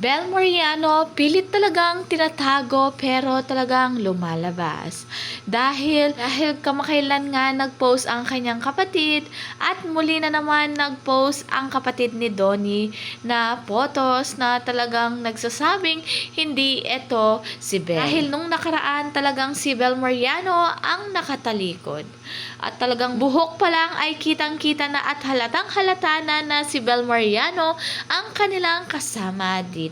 Bel Mariano, pilit talagang tinatago pero talagang lumalabas. Dahil, dahil kamakailan nga nag-post ang kanyang kapatid at muli na naman nag-post ang kapatid ni Donnie na photos na talagang nagsasabing hindi ito si Bel. Dahil nung nakaraan talagang si Bel Mariano ang nakatalikod. At talagang buhok pa lang ay kitang-kita na at halatang halata na na si Bel Mariano ang kanilang kasama dito.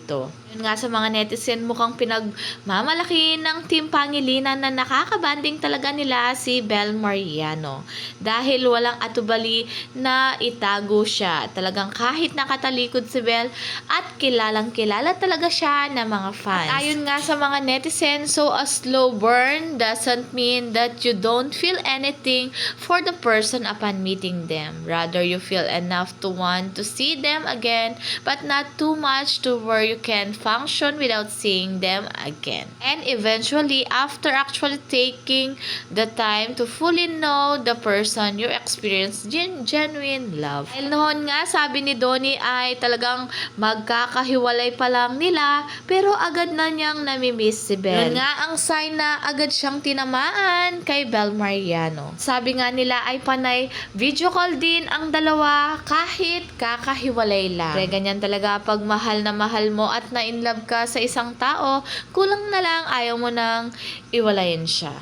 Yun nga sa mga netizen mukhang pinagmamalaki ng Team Pangilinan na nakakabanding talaga nila si Bel Mariano. Dahil walang atubali na itago siya. Talagang kahit nakatalikod si Bel at kilalang kilala talaga siya ng mga fans. At ayon nga sa mga netizen, so a slow burn doesn't mean that you don't feel anything for the person upon meeting them. Rather, you feel enough to want to see them again, but not too much to where you can function without seeing them again. And eventually, after actually taking the time to fully know the person, you experience gen- genuine love. Dahil noon nga, sabi ni Donnie ay talagang magkakahiwalay pa lang nila, pero agad na niyang namimiss si Belle. Yun nga ang sign na agad siyang tinamaan kay Bel Mariano. Sabi nga nila ay panay video call din ang dalawa kahit kakahiwalay lang. Pre, ganyan talaga pag mahal na mahal mo at na-in love ka sa isang tao, kulang na lang ayaw mo nang iwalayin siya.